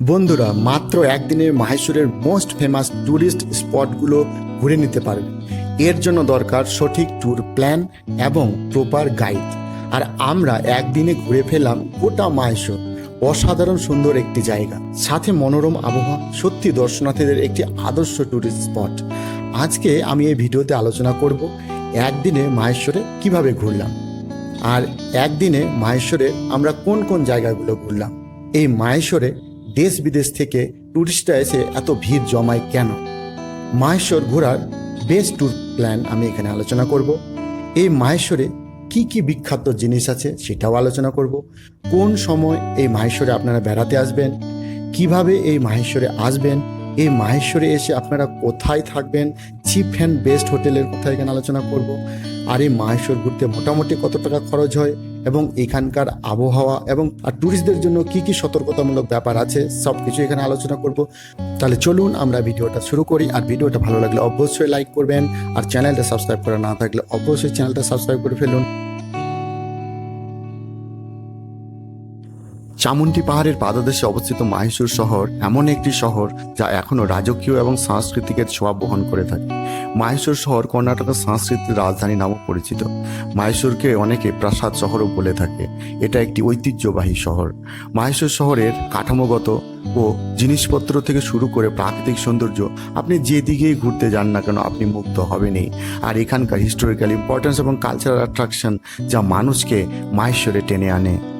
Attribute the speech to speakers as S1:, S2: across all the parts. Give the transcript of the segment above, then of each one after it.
S1: বন্ধুরা, মাত্র একদিনে মাহেশ্বরের মোস্ট ফেমাস ট্যুরিস্ট স্পটগুলো ঘুরে নিতে পারবেন এর জন্য দরকার সঠিক ট্যুর প্ল্যান এবং প্রপার গাইড আর আমরা একদিনে ঘুরে ফেললাম গোটা মাহেশ্বর। অসাধারণ সুন্দর একটি জায়গা। সাথে মনোরম আবহাওয়া, সত্যি দর্শনার্থীদের একটি আদর্শ ট্যুরিস্ট স্পট আজকে আমি এই ভিডিওতে আলোচনা করব একদিনে মাহেশ্বরে কীভাবে ঘুরলাম। আর একদিনে মাহেশ্বরে আমরা কোন কোন জায়গাগুলো ঘুরলাম। এই মাহেশ্বরে দেশ বিদেশ থেকে ট্যুরিস্টরা এসে এত ভিড় জমায় কেন? মাহেশ্বর ঘোরার বেস্ট ট্যুর প্ল্যান আমি এখানে আলোচনা করব। এই মাহেশ্বরে কি কি বিখ্যাত জিনিস আছে সেটাও আলোচনা করব। কোন সময় এই মাহেশ্বরে আপনারা বেড়াতে আসবেন? কীভাবে এই মাহেশ্বরে আসবেন? এই মাহেশ্বরে এসে আপনারা কোথায় থাকবেন? চিপ অ্যান্ড বেস্ট হোটেলের কথা এখানে আলোচনা করব। আর এই মাহেশ্বর ঘুরতে মোটামুটি কত টাকা খরচ হয়? এবং এখানকার আবহাওয়া এবং আর ট্যুরিস্টদের জন্য কি কি সতর্কতামূলক ব্যাপার আছে? সব কিছু এখানে আলোচনা করব। তাহলে চলুন আমরা ভিডিওটা শুরু করি। আর ভিডিওটা ভালো লাগলে অবশ্যই লাইক করবেন। আর চ্যানেলটা সাবস্ক্রাইব করা না থাকলে অবশ্যই চ্যানেলটা সাবস্ক্রাইব করে ফেলুন। চামুন্ডি পাহাড়ের পাদদেশে অবস্থিত মাহেশ্বর শহর এমন একটি শহর যা এখনও রাজকীয় এবং সাংস্কৃতিকের ছোঁয়া বহন করে থাকে। মাহেশ্বর শহর কর্ণাটকের সাংস্কৃতিক রাজধানী নামে পরিচিত। মাহেশ্বরকে অনেকে প্রাসাদ শহরও বলে থাকে। এটা একটি ঐতিহ্যবাহী শহর। মাহেশ্বর শহরের কাঠামোগত ও জিনিসপত্র থেকে শুরু করে প্রাকৃতিক সৌন্দর্য আপনি যেদিকেই ঘুরতে যান না কেন আপনি মুগ্ধ হবেনই। আর এখানকার হিস্টোরিক্যাল ইম্পর্টেন্স এবং কালচারাল অ্যাট্রাকশন যা মানুষকে মাহেশ্বরে টেনে আনে।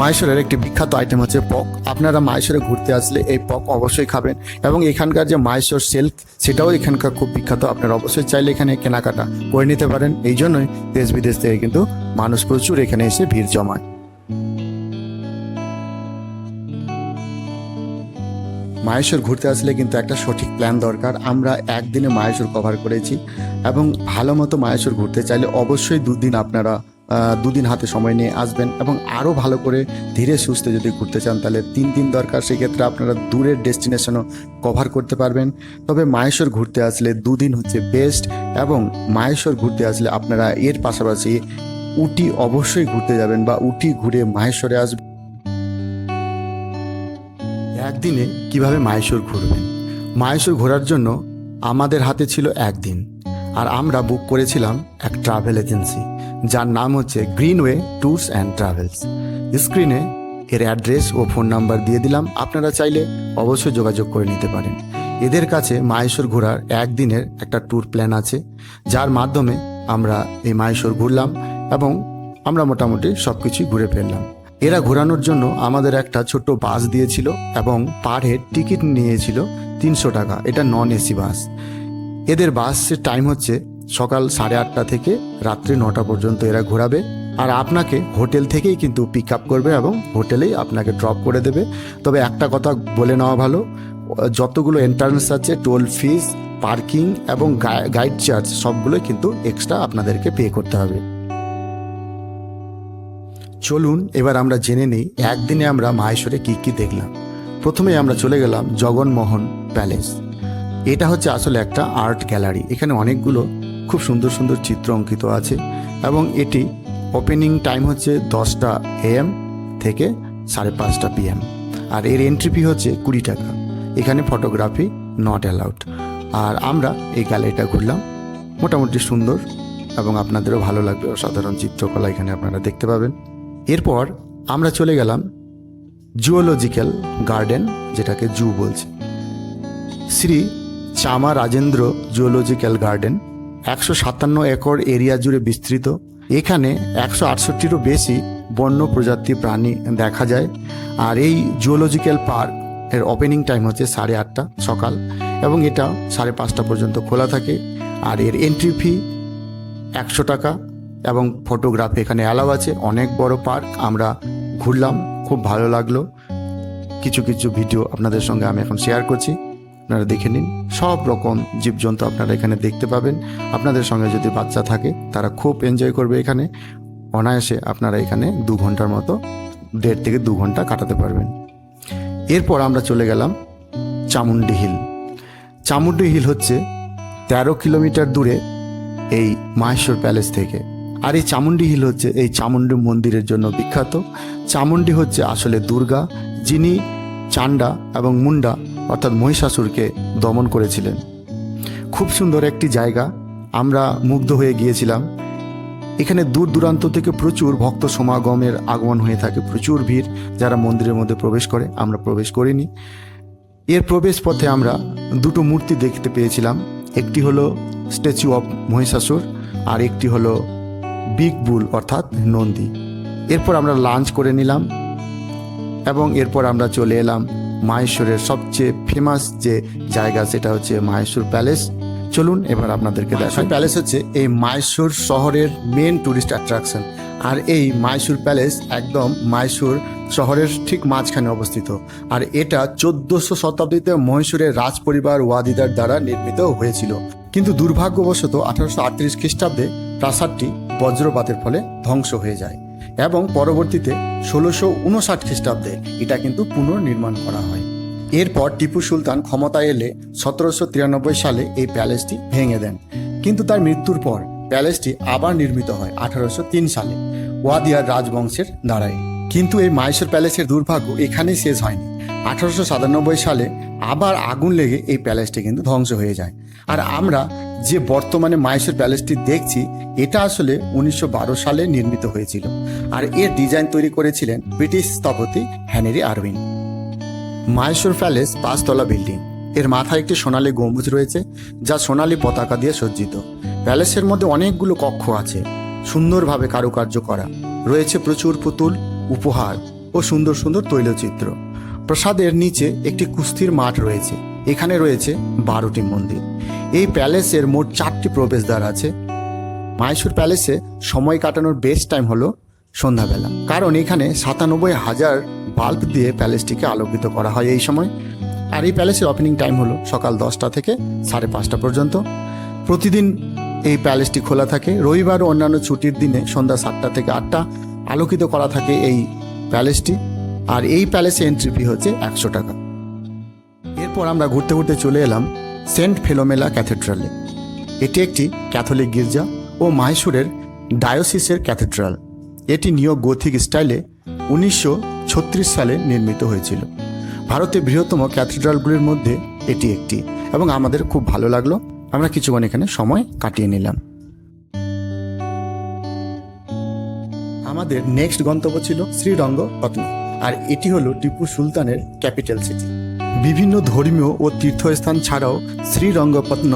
S1: মাহেশ্বরের একটি বিখ্যাত আইটেম হচ্ছে পক। আপনারা মাহেশ্বরে ঘুরতে আসলে এই পক অবশ্যই খাবেন এবং এখানকার যে মাহেশ্বর সিল্ক সেটাও এখানকার খুব বিখ্যাত। আপনারা অবশ্যই চাইলে এখানে কেনাকাটা করে নিতে পারেন। এই জন্যই দেশ বিদেশ থেকে কিন্তু মানুষ প্রচুর এখানে এসে ভিড় জমায়। মাহেশ্বর ঘুরতে আসলে কিন্তু একটা সঠিক প্ল্যান দরকার। আমরা একদিনে মাহেশ্বর কভার করেছি এবং ভালো মতো মাহেশ্বর ঘুরতে চাইলে অবশ্যই দুদিন আপনারা দুদিন হাতে সময় নিয়ে আসবেন এবং আরও ভালো করে ধীরে সুস্থে যদি ঘুরতে চান, তাহলে তিন দিন দরকার। সেক্ষেত্রে আপনারা দূরের ডেস্টিনেশনও কভার করতে পারবেন। তবে মাহেশ্বর ঘুরতে আসলে দুদিন হচ্ছে বেস্ট এবং মাহেশ্বর ঘুরতে আসলে আপনারা এর পাশাপাশি উটি অবশ্যই ঘুরতে যাবেন বা উটি ঘুরে মাহেশ্বরে আসবেন। একদিনে কীভাবে মাহেশ্বর ঘুরবেন? মাহেশ্বর ঘোরার জন্য আমাদের হাতে ছিল একদিন, আর আমরা বুক করেছিলাম এক ট্রাভেল এজেন্সি যার নাম হচ্ছে গ্রিনওয়ে ট্যুরস অ্যান্ড ট্রাভেলস স্ক্রিনে এর অ্যাড্রেস ও ফোন নাম্বার দিয়ে দিলাম। আপনারা চাইলে অবশ্যই যোগাযোগ করে নিতে পারেন। এদের কাছে মাহেশ্বর ঘোরার একদিনের একটা ট্যুর প্ল্যান আছে। যার মাধ্যমে আমরা এই মাহেশ্বর ঘুরলাম এবং আমরা মোটামুটি সব কিছুই ঘুরে ফেললাম। এরা ঘোরানোর জন্য আমাদের একটা ছোট্ট বাস দিয়েছিল এবং পার হেড টিকিট নিয়েছিল তিনশো টাকা। এটা নন এসি বাস। এদের বাসের টাইম হচ্ছে সকাল সাড়ে আটটা থেকে রাত্রি নটা পর্যন্ত এরা ঘোরাবে। আর আপনাকে হোটেল থেকেই কিন্তু পিক আপ করবে এবং হোটেলেই আপনাকে ড্রপ করে দেবে। তবে একটা কথা বলে নেওয়া ভালো, যতগুলো এন্ট্রান্স আছে টোল ফিস পার্কিং এবং গাইড চার্জ সবগুলোই কিন্তু এক্সট্রা আপনাদেরকে পে করতে হবে। চলুন, এবার আমরা জেনে নিই একদিনে আমরা মাহেশ্বরে কি কি দেখলাম। প্রথমে আমরা চলে গেলাম জগনমোহন প্যালেস এটা হচ্ছে আসলে একটা আর্ট গ্যালারি এখানে অনেকগুলো খুব সুন্দর সুন্দর চিত্র অঙ্কিত আছে এবং এটি ওপেনিং টাইম হচ্ছে দশটা এএম থেকে সাড়ে পাঁচটা পিএম আর এর এন্ট্রি ফি হচ্ছে কুড়ি টাকা। এখানে ফটোগ্রাফি নট অ্যালাউড আর আমরা এই গ্যালারিটা ঘুরলাম। মোটামুটি সুন্দর এবং আপনাদেরও ভালো লাগবে। অসাধারণ চিত্রকলা এখানে আপনারা দেখতে পাবেন। এরপর আমরা চলে গেলাম জুওলজিক্যাল গার্ডেন যেটাকে জু বলছে। শ্রী চামা রাজেন্দ্র জুওলজিক্যাল গার্ডেন একশো সাতান্ন একর এরিয়া জুড়ে বিস্তৃত। এখানে একশো আটষট্টিরও বেশি বন্য প্রজাতি প্রাণী দেখা যায়। আর এই জুওলজিক্যাল পার্কের ওপেনিং টাইম হচ্ছে সাড়ে আটটা সকাল এবং এটা সাড়ে পাঁচটা পর্যন্ত খোলা থাকে। আর এর এন্ট্রি ফি একশো টাকা এবং ফটোগ্রাফি এখানে অ্যালাউ আছে। অনেক বড় পার্ক, আমরা ঘুরলাম, খুব ভালো লাগল। কিছু কিছু ভিডিও আপনাদের সঙ্গে আমি এখন শেয়ার করছি। আপনারা দেখে নিন। সব রকম জীবজন্তু আপনারা এখানে দেখতে পাবেন। আপনাদের সঙ্গে যদি বাচ্চা থাকে, তারা খুব এনজয় করবে এখানে। অনায়াসে আপনারা এখানে দু ঘণ্টার মতো, দেড় থেকে দু ঘণ্টা কাটাতে পারবেন। এরপর আমরা চলে গেলাম চামুন্ডি হিল। চামুন্ডি হিল হচ্ছে তেরো কিলোমিটার দূরে এই মাহেশ্বর প্যালেস থেকে। আর এই চামুন্ডি হিল হচ্ছে এই চামুন্ডি মন্দিরের জন্য বিখ্যাত। চামুন্ডি হচ্ছে আসলে দুর্গা, যিনি চান্ডা এবং মুন্ডা অর্থাৎ মহিষাসুরকে দমন করেছিলেন। খুব সুন্দর একটি জায়গা। আমরা মুগ্ধ হয়ে গিয়েছিলাম। এখানে দূর দূরান্ত থেকে প্রচুর ভক্ত সমাগমের আগমন হয়ে থাকে। প্রচুর ভিড়। যারা মন্দিরের মধ্যে প্রবেশ করে, আমরা প্রবেশ করিনি। এর প্রবেশ পথে আমরা দুটো মূর্তি দেখতে পেয়েছিলাম। একটি হলো স্ট্যাচু অফ মহিষাসুর আর একটি হলো বিগ বুল অর্থাৎ নন্দী। এরপর আমরা লাঞ্চ করে নিলাম এবং এরপর আমরা চলে এলাম মাহেশ্বরের সবচেয়ে ফেমাস যে জায়গা সেটা হচ্ছে মাহেশ্বর প্যালেস চলুন এবার আপনাদেরকে দেখাই। প্যালেস হচ্ছে এই মাইসুর শহরের মেন টুরিস্ট অ্যাট্রাকশন আর এই মাইসুর প্যালেস একদম মাইসুর শহরের ঠিক মাঝখানে অবস্থিত। আর এটা চোদ্দশো শতাব্দীতে মহীশূরের রাজ পরিবার ওয়াদিদার দ্বারা নির্মিত হয়েছিল। কিন্তু দুর্ভাগ্যবশত আঠারোশো আটত্রিশ খ্রিস্টাব্দে প্রাসাদটি বজ্রপাতের ফলে ধ্বংস হয়ে যায়। এবং পরবর্তীতে ষোলোশো উনষাট খ্রিস্টাব্দে এটা কিন্তু পুনর্নির্মাণ করা হয়। এরপর টিপু সুলতান ক্ষমতায় এলে সতেরোশো তিরানব্বই সালে এই প্যালেসটি ভেঙে দেন। কিন্তু তার মৃত্যুর পর প্যালেসটি আবার নির্মিত হয় আঠারোশো তিন সালে। ওয়াদিয়ার রাজবংশের দ্বারাই। কিন্তু এই মাইসোর প্যালেসের দুর্ভাগ্য এখানেই শেষ হয়নি। আঠারোশো সাতানব্বই সালে আবার আগুন লেগে এই প্যালেসটি কিন্তু ধ্বংস হয়ে যায়। আর আমরা যে বর্তমানে মাইসোর প্যালেসটি দেখছি, এটা আসলে উনিশশো বারো সালে নির্মিত হয়েছিল। আর এর ডিজাইন তৈরি করেছিলেন ব্রিটিশ স্থপতি হ্যানেরি আরউইন। মাইসোর প্যালেস পাঁচতলা বিল্ডিং। এর মাথায় একটি সোনালী গম্বুজ রয়েছে, যা সোনালী পতাকা দিয়ে সজ্জিত। প্যালেসের মধ্যে অনেকগুলো কক্ষ আছে, সুন্দরভাবে কারুকার্য করা। রয়েছে প্রচুর পুতুল, উপহার ও সুন্দর সুন্দর তৈলচিত্র। প্রাসাদের নিচে একটি কুস্তির মাঠ রয়েছে। এখানে রয়েছে বারোটি মন্দির। এই প্যালেসের মোট চারটি প্রবেশদ্বার আছে। মাইসুর প্যালেসে সময় কাটানোর বেস্ট টাইম হলো সন্ধ্যাবেলা। কারণ এখানে সাতানব্বই হাজার বাল্ব দিয়ে প্যালেসটিকে আলোকিত করা হয় এই সময়। আর এই প্যালেসের ওপেনিং টাইম হলো সকাল দশটা থেকে সাড়ে পাঁচটা পর্যন্ত। প্রতিদিন এই প্যালেসটি খোলা থাকে। রবিবার ও অন্যান্য ছুটির দিনে সন্ধ্যা সাতটা থেকে আটটা আলোকিত করা থাকে এই প্যালেসটি। আর এই প্যালেসে এন্ট্রি ফি হচ্ছে একশো টাকা। এরপর আমরা ঘুরতে ঘুরতে চলে এলাম সেন্ট ফেলোমেলা ক্যাথেড্রালে এটি একটি ক্যাথলিক গির্জা ও মাহেশ্বরের ডায়োসিসের ক্যাথেড্রাল এটি নিও গথিক স্টাইলে উনিশশো ছত্রিশ সালে নির্মিত হয়েছিল। ভারতের বৃহত্তম ক্যাথেড্রালগুলির মধ্যে এটি একটি এবং আমাদের খুব ভালো লাগল। আমরা কিছুক্ষণ এখানে সময় কাটিয়ে নিলাম। আমাদের নেক্সট গন্তব্য ছিল শ্রীরঙ্গ শ্রীরঙ্গপত্ন। আর এটি হলো টিপু সুলতানের ক্যাপিটাল সিটি। বিভিন্ন ধর্মীয় ও তীর্থস্থান ছাড়াও শ্রীরঙ্গপত্ন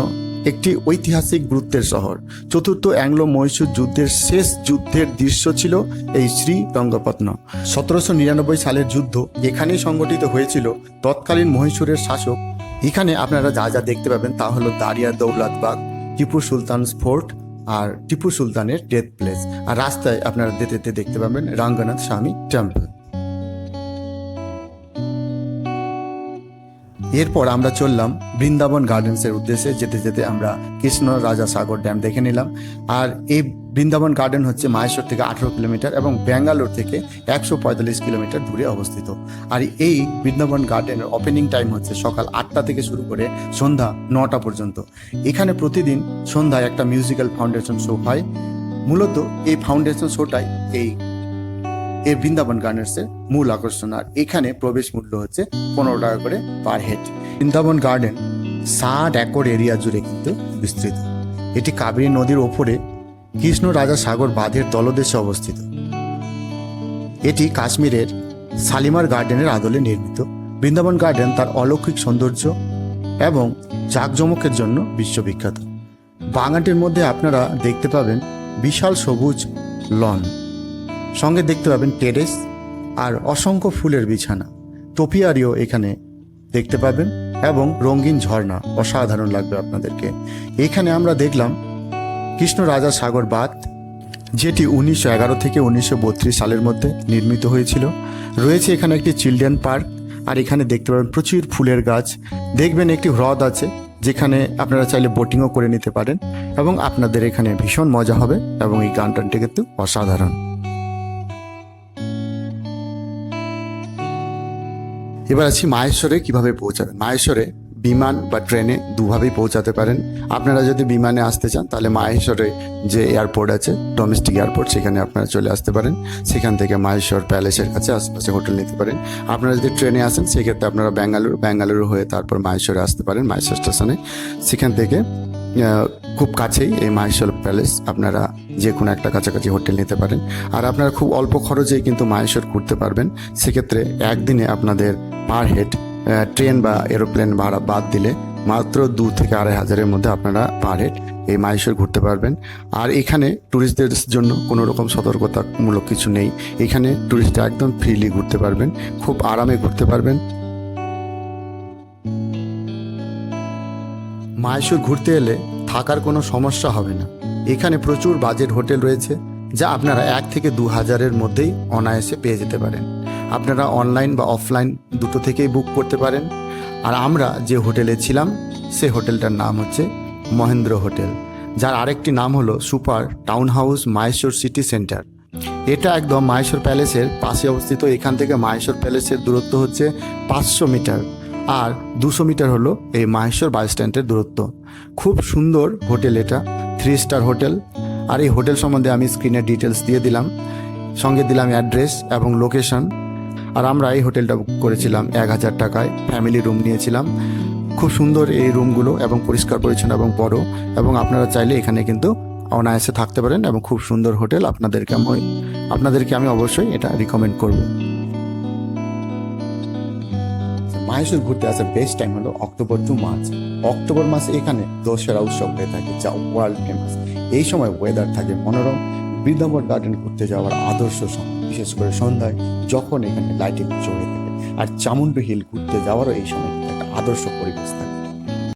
S1: একটি ঐতিহাসিক গুরুত্বের শহর। চতুর্থ অ্যাংলো মহীশূর যুদ্ধের শেষ যুদ্ধের দৃশ্য ছিল এই শ্রীরঙ্গপত্ন। সতেরোশো নিরানব্বই সালের যুদ্ধ যেখানেই সংগঠিত হয়েছিল, তৎকালীন মহীশূরের শাসক। এখানে আপনারা যা যা দেখতে পাবেন তা হলো দারিয়া দৌলতবাগ টিপু সুলতান ফোর্ট আর টিপু সুলতানের ডেথ প্লেস। আর রাস্তায় আপনারা যেতে দেখতে পাবেন রাঙ্গনাথ স্বামী টেম্পল এরপর আমরা চললাম বৃন্দাবন গার্ডেন্সের উদ্দেশ্যে, যেতে যেতে আমরা কৃষ্ণ রাজা সাগর ড্যাম দেখে নিলাম। আর এই বৃন্দাবন গার্ডেন হচ্ছে মাহেশ্বর থেকে আঠেরো কিলোমিটার এবং ব্যাঙ্গালোর থেকে একশো পঁয়তাল্লিশ কিলোমিটার দূরে অবস্থিত। আর এই বৃন্দাবন গার্ডেনের ওপেনিং টাইম হচ্ছে সকাল আটটা থেকে শুরু করে সন্ধ্যা নটা পর্যন্ত। এখানে প্রতিদিন সন্ধ্যায় একটা মিউজিক্যাল ফাউন্ডেশন শো হয়। মূলত এই ফাউন্ডেশন শোটাই এই এই বৃন্দাবন গার্ডেন্সের মূল আকর্ষণ। আর এখানে প্রবেশ মূল্য হচ্ছে পনেরো টাকা করে পার হেড বৃন্দাবন গার্ডেন ষাট একর এরিয়া জুড়ে কিন্তু বিস্তৃত। এটি কাবেরী নদীর ওপরে কৃষ্ণ রাজা সাগর বাঁধের তলদেশে অবস্থিত। এটি কাশ্মীরের শালিমার গার্ডেনের আদলে নির্মিত। বৃন্দাবন গার্ডেন তার অলৌকিক সৌন্দর্য এবং জাঁকজমকের জন্য বিশ্ববিখ্যাত। বাগানটির মধ্যে আপনারা দেখতে পাবেন বিশাল সবুজ লন। সঙ্গে দেখতে পাবেন টেরেস আর অসংখ্য ফুলের বিছানা। টোপিয়ারিও এখানে দেখতে পাবেন এবং রঙিন ঝর্ণা অসাধারণ লাগবে আপনাদেরকে। এখানে আমরা দেখলাম কৃষ্ণ রাজা সাগর বাঁধ, যেটি উনিশশো এগারো থেকে উনিশশো বত্রিশ সালের মধ্যে নির্মিত হয়েছিল। রয়েছে এখানে একটি চিলড্রেন পার্ক আর এখানে দেখতে পাবেন প্রচুর ফুলের গাছ। দেখবেন একটি হ্রদ আছে যেখানে আপনারা চাইলে বোটিংও করে নিতে পারেন এবং আপনাদের এখানে ভীষণ মজা হবে এবং এই গানটানটি কিন্তু অসাধারণ। এবার আছি মাহেশ্বরে কীভাবে পৌঁছাবেন? মাহেশ্বরে বিমান বা ট্রেনে দুভাবেই পৌঁছাতে পারেন। আপনারা যদি বিমানে আসতে চান, তাহলে মাহেশ্বরে যে এয়ারপোর্ট আছে ডোমেস্টিক এয়ারপোর্ট সেখানে আপনারা চলে আসতে পারেন। সেখান থেকে মাহেশ্বর প্যালেসের কাছে আশেপাশে হোটেল নিতে পারেন। আপনারা যদি ট্রেনে আসেন, সেক্ষেত্রে আপনারা ব্যাঙ্গালুরু ব্যাঙ্গালুরু হয়ে তারপর মাহেশ্বরে আসতে পারেন, মাহেশ্বর স্টেশনে। সেখান থেকে খুব কাছেই এই মাহেশ্বর প্যালেস। আপনারা যে কোনো একটা কাছাকাছি হোটেল নিতে পারেন। আর আপনারা খুব অল্প খরচেই কিন্তু মাহেশ্বর ঘুরতে পারবেন। সেক্ষেত্রে একদিনে আপনাদের পার হেড ট্রেন বা এরোপ্লেন ভাড়া বাদ দিলে মাত্র দু থেকে আড়াই হাজারের মধ্যে আপনারা পার হেড এই মাহেশ্বর ঘুরতে পারবেন। আর এখানে ট্যুরিস্টদের জন্য কোনো রকম সতর্কতামূলক কিছু নেই। এখানে ট্যুরিস্টরা একদম ফ্রিলি ঘুরতে পারবেন, খুব আরামে ঘুরতে পারবেন। মাহেশ্বর ঘুরতে এলে থাকার কোনো সমস্যা হবে না। এখানে প্রচুর বাজেট হোটেল রয়েছে, যা আপনারা এক থেকে দু হাজারের মধ্যেই অনায়াসে পেয়ে যেতে পারেন। আপনারা অনলাইন বা অফলাইন দুটো থেকেই বুক করতে পারেন। আর আমরা যে হোটেলে ছিলাম, সে হোটেলটার নাম হচ্ছে মহেন্দ্র হোটেল, যার আরেকটি নাম হলো super town house Maheshwar city centre. এটা একদম মাহেশ্বর প্যালেসের পাশে অবস্থিত। এখান থেকে মাহেশ্বর প্যালেসের দূরত্ব হচ্ছে পাঁচশো মিটার। আর দুশো মিটার হলো এই মাহেশ্বর বাস স্ট্যান্ডের দূরত্ব। খুব সুন্দর হোটেল এটা থ্রি স্টার হোটেল। আর এই হোটেল সম্বন্ধে আমি স্ক্রিনে ডিটেলস দিয়ে দিলাম, সঙ্গে দিলাম অ্যাড্রেস এবং লোকেশন আর আমরা এই হোটেলটা বুক করেছিলাম এক হাজার টাকায় ফ্যামিলি রুম নিয়েছিলাম। খুব সুন্দর এই রুমগুলো এবং পরিষ্কার, পরিচ্ছন্ন এবং বড়। এবং আপনারা চাইলে এখানে কিন্তু অনায়াসে থাকতে পারেন এবং খুব সুন্দর হোটেল আপনাদেরকে আমি আপনাদেরকে আমি অবশ্যই এটা রিকমেন্ড করব। মাহেশ্বর ঘুরতে আসার বেস্ট টাইম হলো অক্টোবর টু মার্চ। অক্টোবর মাসে এখানে দশেরা উৎসব হয়ে থাকে যা ওয়ার্ল্ড ফেমাস এই সময় ওয়েদার থাকে মনোরম। বৃন্দাবন গার্ডেন ঘুরতে যাওয়ার আদর্শ সময় বিশেষ করে সন্ধ্যায় যখন এখানে লাইটিং চড়ে থাকে। আর চামুন্ডু হিল ঘুরতে যাওয়ারও এই সময় একটা আদর্শ পরিবেশ থাকে।